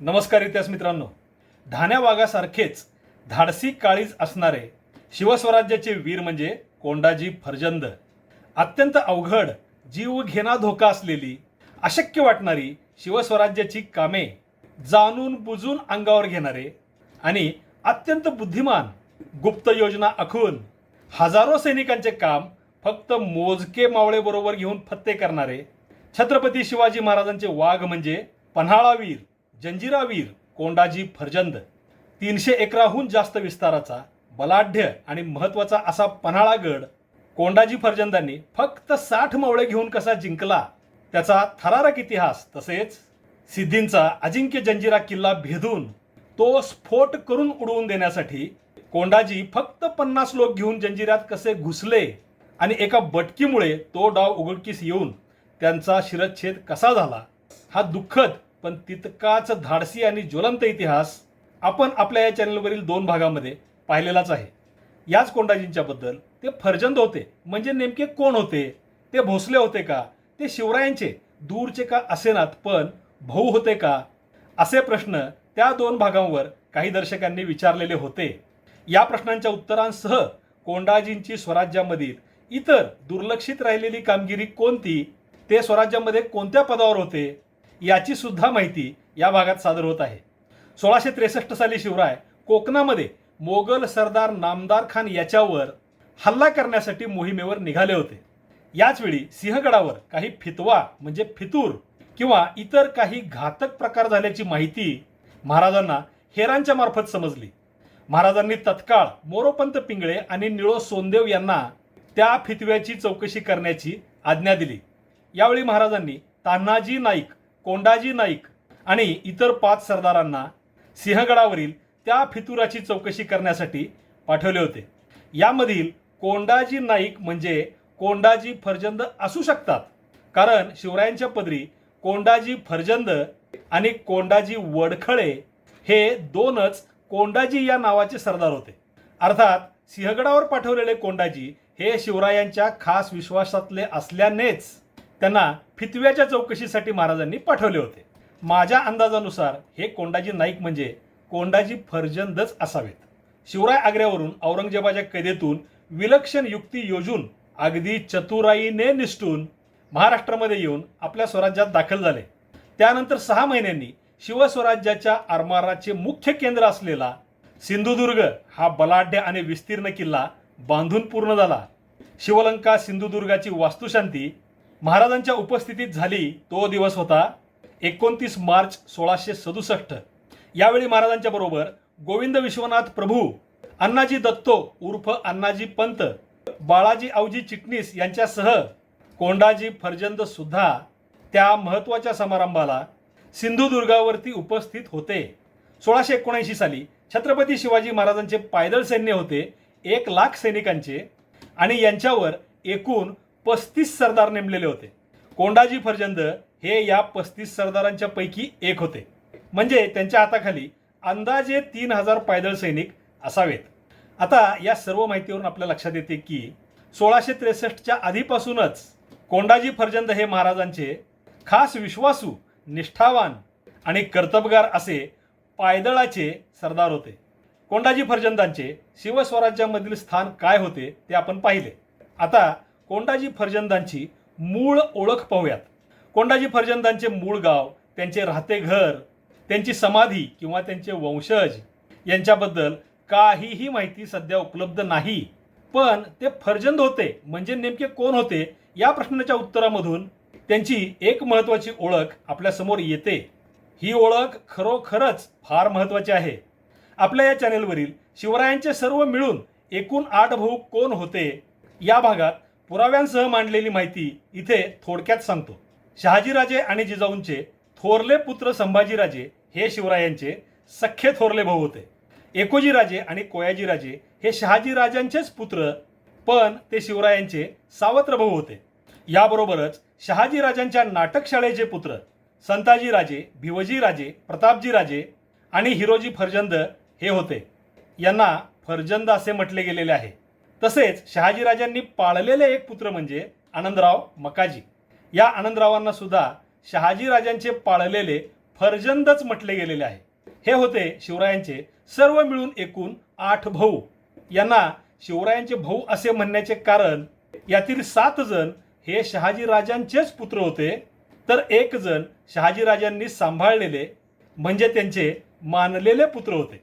नमस्कार इतिहास मित्रांनो. धान्या वाघासारखेच धाडसी काळीज असणारे शिवस्वराज्याचे वीर म्हणजे कोंडाजी फर्जंद. अत्यंत अवघड जीव घेणा धोका असलेली अशक्य वाटणारी शिवस्वराज्याची कामे जाणून बुजून अंगावर घेणारे आणि अत्यंत बुद्धिमान गुप्त योजना आखून हजारो सैनिकांचे काम फक्त मोजके मावळेबरोबर घेऊन फत्ते करणारे छत्रपती शिवाजी महाराजांचे वाघ म्हणजे पन्हाळावीर. जंजिरावीर कोंडाजी फर्जंद तीनशे एकराहून जास्त विस्ताराचा बलाढ्य आणि महत्त्वाचा असा पन्हाळागड कोंडाजी फर्जंदांनी फक्त साठ मवळे घेऊन कसा जिंकला त्याचा थरारक इतिहास तसेच सिद्धींचा अजिंक्य जंजिरा किल्ला भेदून तो स्फोट करून उडवून देण्यासाठी कोंडाजी फक्त पन्नास लोक घेऊन जंजिरात कसे घुसले आणि एका बटकीमुळे तो डाव उघडकीस येऊन त्यांचा शिरच्छेद कसा झाला हा दुःखद पण तितकाच धाडसी आणि ज्वलंत इतिहास आपण आपल्या या चॅनलवरील दोन भागामध्ये पाहिलेलाच आहे. याच कोंडाजींच्याबद्दल ते फर्जंद होते. म्हणजे नेमके कोण होते? ते भोसले होते का? ते शिवरायांचे दूरचे का असेनात पण भाऊ होते का? असे प्रश्न त्या दोन भागांवर काही दर्शकांनी विचारलेले होते. या प्रश्नांच्या उत्तरांसह कोंडाजींची स्वराज्यामधील इतर दुर्लक्षित राहिलेली कामगिरी कोणती? ते स्वराज्यामध्ये कोणत्या पदावर होते? याची सुद्धा माहिती या भागात सादर होत आहे. सोळाशे त्रेसष्ट साली शिवराय कोकणामध्ये मोगल सरदार नामदार खान याच्यावर हल्ला करण्यासाठी मोहिमेवर निघाले होते. याचवेळी सिंहगडावर काही फितवा म्हणजे फितूर किंवा इतर काही घातक प्रकार झाल्याची माहिती महाराजांना हेरांच्या मार्फत समजली. महाराजांनी तत्काळ मोरोपंत पिंगळे आणि निळो सोनदेव यांना त्या फितव्याची चौकशी करण्याची आज्ञा दिली. यावेळी महाराजांनी तान्हाजी नाईक कोंडाजी नाईक आणि इतर पाच सरदारांना सिंहगडावरील त्या फितुराची चौकशी करण्यासाठी पाठवले होते. यामधील कोंडाजी नाईक म्हणजे कोंडाजी फर्जंद असू शकतात कारण शिवरायांच्या पदरी कोंडाजी फर्जंद आणि कोंडाजी वडखळे हे दोनच कोंडाजी या नावाचे सरदार होते. अर्थात सिंहगडावर पाठवलेले कोंडाजी हे शिवरायांच्या खास विश्वासातले असल्यानेच त्यांना फितव्याच्या चौकशीसाठी महाराजांनी पाठवले होते. माझ्या अंदाजानुसार हे कोंडाजी नाईक म्हणजे कोंडाजी फर्जंदच असावेत. शिवराय आग्र्यावरून औरंगजेबाच्या कैदेतून विलक्षण युक्ती योजून अगदी चतुराईने निष्ठून महाराष्ट्रामध्ये येऊन आपल्या स्वराज्यात दाखल झाले. त्यानंतर सहा महिन्यांनी शिवस्वराज्याच्या आरमाराचे मुख्य केंद्र असलेला सिंधुदुर्ग हा बलाढ्य आणि विस्तीर्ण किल्ला बांधून पूर्ण झाला. शिवलंका सिंधुदुर्गाची वास्तुशांती महाराजांच्या उपस्थितीत झाली तो दिवस होता एकोणतीस मार्च सोळाशे सदुसष्ट. यावेळी महाराजांच्या बरोबर गोविंद विश्वनाथ प्रभू अण्णाजी दत्तो उर्फ अण्णाजी पंत बाळाजी आवजी चिटणीस यांच्यासह कोंडाजी फर्जंद सुद्धा त्या महत्त्वाच्या समारंभाला सिंधुदुर्गावरती उपस्थित होते. सोळाशे एकोणऐंशी साली छत्रपती शिवाजी महाराजांचे पायदळ सैन्य होते एक लाख सैनिकांचे आणि यांच्यावर एकूण पस्तीस सरदार नेमलेले होते. कोंडाजी फर्जंद हे या पस्तीस सरदारांच्या पैकी एक होते. म्हणजे त्यांच्या हाताखाली अंदाजे तीन हजार पायदळ सैनिक असावेत. आता या सर्व माहितीवरून आपल्या लक्षात येते की सोळाशे त्रेसष्टच्या आधीपासूनच कोंडाजी फर्जंद हे महाराजांचे खास विश्वासू निष्ठावान आणि कर्तबगार असे पायदळाचे सरदार होते. कोंडाजी फर्जंदांचे शिवस्वराज्यामधील स्थान काय होते ते आपण पाहिले. आता कोंडाजी फर्जंदांची मूळ ओळख पाहूयात. कोंडाजी फर्जंदांचे मूळ गाव त्यांचे राहते घर त्यांची समाधी किंवा त्यांचे वंशज यांच्याबद्दल काहीही माहिती सध्या उपलब्ध नाही. पण ते फर्जंद होते म्हणजे नेमके कोण होते या प्रश्नाच्या उत्तरामधून त्यांची एक महत्त्वाची ओळख आपल्यासमोर येते. ही ओळख खरोखरच फार महत्त्वाची आहे. आपल्या या चॅनेलवरील शिवरायांचे सर्व मिळून एकूण आठ भाऊ कोण होते या भागात पुराव्यांसह मांडलेली माहिती इथे थोडक्यात सांगतो. शहाजीराजे आणि जिजाऊंचे थोरले पुत्र संभाजीराजे हे शिवरायांचे सख्खे थोरले भाऊ होते. एकोजीराजे आणि कोयाजीराजे हे शहाजीराजांचेच पुत्र पण ते शिवरायांचे सावत्र भाऊ होते. याबरोबरच शहाजीराजांच्या नाटकशाळेचे पुत्र संताजीराजे भिवजीराजे प्रतापजीराजे आणि हिरोजी फर्जंद हे होते. यांना फर्जंद असे म्हटले गेलेले आहे. तसेच शहाजीराजांनी पाळलेले एक पुत्र म्हणजे आनंदराव मकाजी. या आनंदरावांना सुद्धा शहाजीराजांचे पाळलेले फर्जंदच म्हटले गेलेले आहे. हे होते शिवरायांचे सर्व मिळून एकूण आठ भाऊ. यांना शिवरायांचे भाऊ असे म्हणण्याचे कारण यातील सात जण हे शहाजी राजांचेच पुत्र होते. तर एक जण शहाजी राजांनी सांभाळलेले म्हणजे त्यांचे मानलेले पुत्र होते.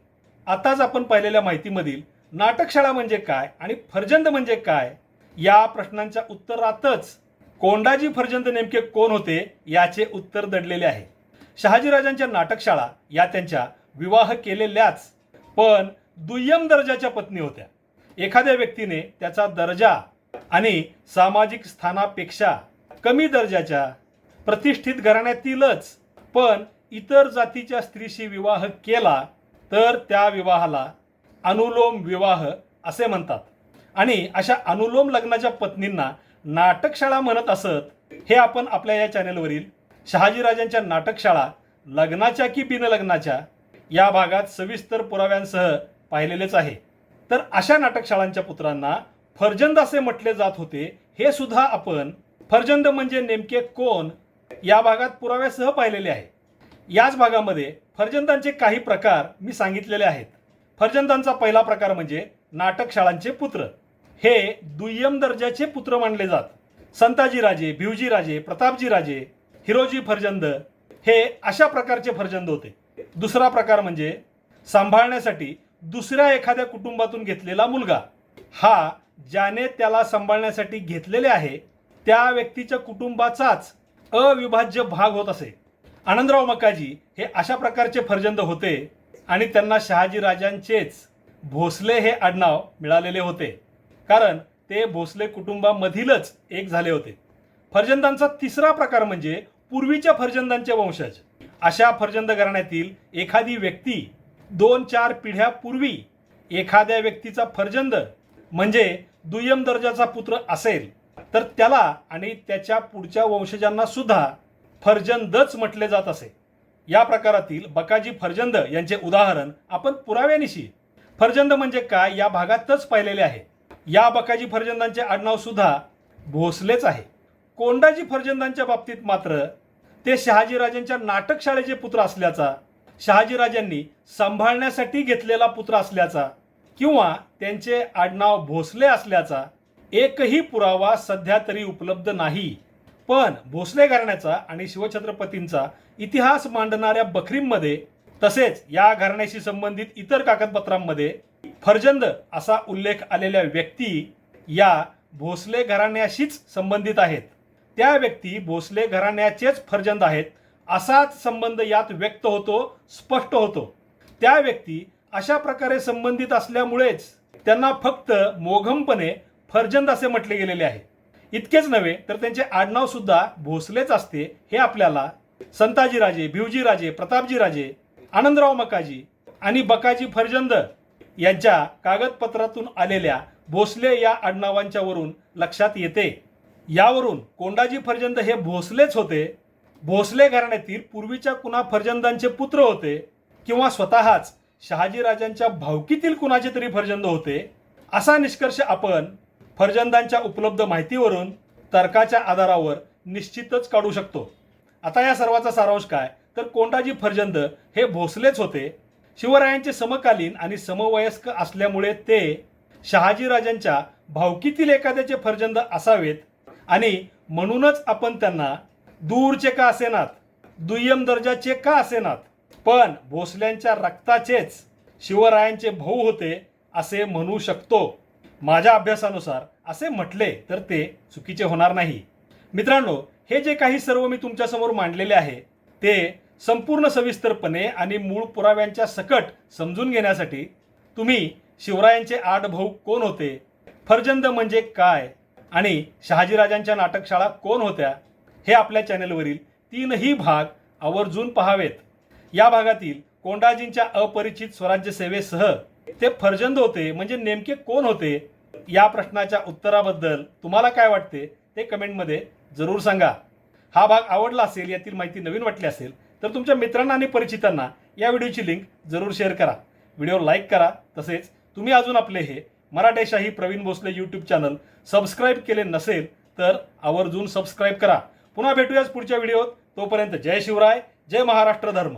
आताच आपण पाहिलेल्या माहितीमधील नाटकशाळा म्हणजे काय आणि फर्जंद म्हणजे काय? या प्रश्नांच्या उत्तरातच कोंडाजी फर्जंद नेमके कोण होते याचे उत्तर दडलेले आहे. शहाजीराजांच्या नाटकशाळा या त्यांच्या विवाह केलेल्याच पण दुय्यम दर्जाच्या पत्नी होत्या. एखाद्या व्यक्तीने त्याचा दर्जा आणि सामाजिक स्थानापेक्षा कमी दर्जाच्या प्रतिष्ठित घराण्यातीलच पण इतर जातीच्या स्त्रीशी विवाह केला तर त्या विवाहाला अनुलोम विवाह असे म्हणतात. आणि अशा अनुलोम लग्नाच्या पत्नींना नाटकशाळा म्हणत असत हे आपण आपल्या या चॅनेलवरील शहाजीराजांच्या नाटकशाळा लग्नाच्या की बिनलग्नाच्या या भागात सविस्तर पुराव्यांसह पाहिलेलेच आहे. तर अशा नाटकशाळांच्या पुत्रांना फर्जंद असे म्हटले जात होते हे सुद्धा आपण फर्जंद म्हणजे नेमके कोण या भागात पुराव्यासह पाहिलेले आहे. याच भागामध्ये फर्जंदांचे काही प्रकार मी सांगितलेले आहेत. फर्जंदांचा पहिला प्रकार म्हणजे नाटकशाळांचे पुत्र. हे दुय्यम दर्जाचे पुत्र मानले जात. संताजी राजे भिवजी राजे प्रतापजी राजे हिरोजी फर्जंद हे अशा प्रकारचे फर्जंद होते. दुसरा प्रकार म्हणजे सांभाळण्यासाठी दुसऱ्या एखाद्या कुटुंबातून घेतलेला मुलगा. हा ज्याने त्याला सांभाळण्यासाठी घेतलेले आहे त्या व्यक्तीच्या कुटुंबाचाच अविभाज्य भाग होत असे. आनंदराव मकाजी हे अशा प्रकारचे फर्जंद होते आणि त्यांना शहाजी राजांचेच भोसले हे आडनाव मिळालेले होते. कारण ते भोसले कुटुंबामधीलच एक झाले होते. फर्जंदांचा तिसरा प्रकार म्हणजे पूर्वीच्या फर्जंदांचे वंशज. अशा फर्जंद घराण्यातील एखादी व्यक्ती दोन चार पिढ्यापूर्वी एखाद्या व्यक्तीचा फर्जंद म्हणजे दुय्यम दर्जाचा पुत्र असेल तर त्याला आणि त्याच्या पुढच्या वंशजांना सुद्धा फर्जंदच म्हटले जात असे. या प्रकारातील बकाजी फर्जंद यांचे उदाहरण आपण पुराव्यानिशी. फर्जंद म्हणजे काय या भागातच पाहिलेले आहे. या बकाजी फर्जंदांचे आडनाव सुद्धा भोसलेच आहे. कोंडाजी फर्जंदांच्या बाबतीत मात्र ते शहाजीराजांच्या नाटकशाळेचे पुत्र असल्याचा शहाजीराजांनी सांभाळण्यासाठी घेतलेला पुत्र असल्याचा किंवा त्यांचे आडनाव भोसले असल्याचा एकही पुरावा सध्या तरी उपलब्ध नाही. पण भोसले घराण्याचा आणि शिवछत्रपतींचा इतिहास मांडणाऱ्या बखरींमध्ये तसेच या घराण्याशी संबंधित इतर कागदपत्रांमध्ये फर्जंद असा उल्लेख आलेल्या व्यक्ती या भोसले घराण्याशीच संबंधित आहेत. त्या व्यक्ती भोसले घराण्याचेच फर्जंद आहेत असाच संबंध यात व्यक्त होतो स्पष्ट होतो. त्या व्यक्ती अशा प्रकारे संबंधित असल्यामुळेच त्यांना फक्त मोघमपणे फर्जंद असे म्हटले गेलेले आहे. इतकेच नव्हे तर त्यांचे आडनाव सुद्धा भोसलेच असते हे आपल्याला संताजी राजे भिवजी राजे प्रतापजी राजे आनंदराव मकाजी आणि बकाजी फर्जंद यांच्या कागदपत्रातून आलेल्या भोसले या आडनावांच्या वरून लक्षात येते. यावरून कोंडाजी फर्जंद हे भोसलेच होते. भोसले घराण्यातील पूर्वीच्या कुणा फर्जंदांचे पुत्र होते किंवा स्वतःच शहाजीराजांच्या भावकीतील कुणाचे तरी फर्जंद होते असा निष्कर्ष आपण फर्जंदांच्या उपलब्ध माहितीवरून तर्काच्या आधारावर निश्चितच काढू शकतो. आता या सर्वाचा सारांश काय? तर कोंडाजी फर्जंद हे भोसलेच होते. शिवरायांचे समकालीन आणि समवयस्क असल्यामुळे ते शहाजीराजांच्या भावकीतील एखाद्याचे फर्जंद असावेत आणि म्हणूनच आपण त्यांना दूरचे का असेनात दुय्यम दर्जाचे का असेनात पण भोसल्यांच्या रक्ताचेच शिवरायांचे भाऊ होते असे म्हणू शकतो. माझ्या अभ्यासानुसार असे म्हटले तर ते चुकीचे होणार नाही. मित्रांनो हे जे काही सर्व मी तुमच्यासमोर मांडलेले आहे ते संपूर्ण सविस्तरपणे आणि मूळ पुराव्यांच्या सकट समजून घेण्यासाठी तुम्ही शिवरायांचे आठ भाऊ कोण होते फर्जंद म्हणजे काय आणि शहाजीराजांच्या नाटकशाळा कोण होत्या हे आपल्या चॅनेलवरील तीनही भाग आवर्जून पहावेत. या भागातील कोंडाजींच्या अपरिचित स्वराज्य सेवेसह ते फर्जंद होते म्हणजे नेमके कोण होते या प्रश्नाच्या उत्तराबद्दल तुम्हाला काय वाटते ते कमेंटमध्ये जरूर सांगा. हा भाग आवडला असेल यातील माहिती नवीन वाटली असेल तर तुमच्या मित्रांना आणि परिचितांना या व्हिडिओची लिंक जरूर शेअर करा. व्हिडिओ लाईक करा तसेच तुम्ही अजून आपले हे Maratheshahi Pravin Bhosale YouTube channel subscribe केले नसेल तर आवर्जून सबस्क्राईब करा. पुन्हा भेटूयाच पुढच्या व्हिडिओत. तोपर्यंत जय शिवराय जय महाराष्ट्र धर्म.